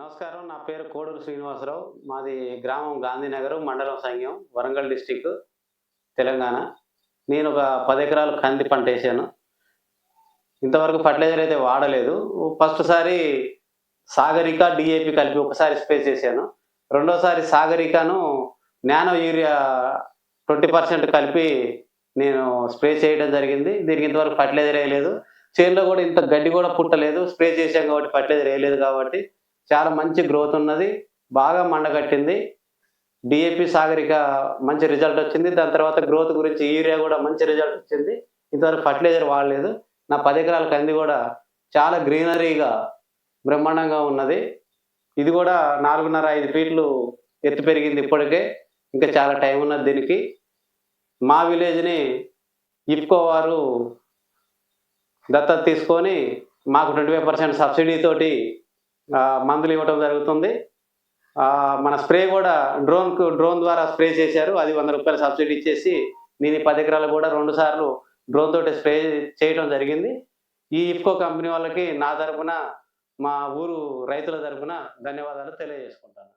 నమస్కారం నా పేరు కోడూరు శ్రీనివాసరావు. మాది గ్రామం గాంధీనగర్ మండలం సంఘం వరంగల్ డిస్టిక్ తెలంగాణ. నేను ఒక పది ఎకరాలు కంది పంట వేసాను. ఇంతవరకు ఫర్టిలైజర్ అయితే వాడలేదు. ఫస్ట్ సారి సాగరిక డిఏపి కలిపి ఒకసారి స్ప్రే చేశాను. రెండోసారి సాగరికను నానో యూరియా ట్వంటీ పర్సెంట్ కలిపి నేను స్ప్రే చేయడం జరిగింది. దీనికి ఇంతవరకు ఫర్టిలైజర్ వేయలేదు. చేనులో కూడా ఇంత గడ్డి కూడా పుట్టలేదు. స్ప్రే చేశాం కాబట్టి ఫర్టిలైజర్ వేయలేదు కాబట్టి చాలా మంచి గ్రోత్ ఉన్నది. బాగా మండగట్టింది డిఏపి సాగరిక మంచి రిజల్ట్ వచ్చింది. దాని తర్వాత గ్రోత్ గురించి యూరియా కూడా మంచి రిజల్ట్ వచ్చింది. ఇంతవరకు ఫర్టిలైజర్ వాడలేదు. నా పది ఎకరాల కంది కూడా చాలా గ్రీనరీగా బ్రహ్మాండంగా ఉన్నది. ఇది కూడా నాలుగున్నర ఐదు ఫీట్లు ఎత్తు పెరిగింది ఇప్పటికే. ఇంకా చాలా టైం ఉన్నది దీనికి. మా విలేజ్ని ఇఫ్కో వారు దత్తత తీసుకొని మాకు ట్వంటీ ఫైవ్ పర్సెంట్ సబ్సిడీతోటి మందులు ఇవ్వడం జరుగుతుంది. మన స్ప్రే కూడా డ్రోన్ డ్రోన్ ద్వారా స్ప్రే చేశారు. అది వంద రూపాయలు సబ్సిడీ ఇచ్చేసి నేను పది ఎకరాలు కూడా రెండు సార్లు డ్రోన్ తోటి స్ప్రే చేయడం జరిగింది. ఈ ఇఫ్కో కంపెనీ వాళ్ళకి నా తరపున మా ఊరు రైతుల తరపున ధన్యవాదాలు తెలియజేసుకుంటాను.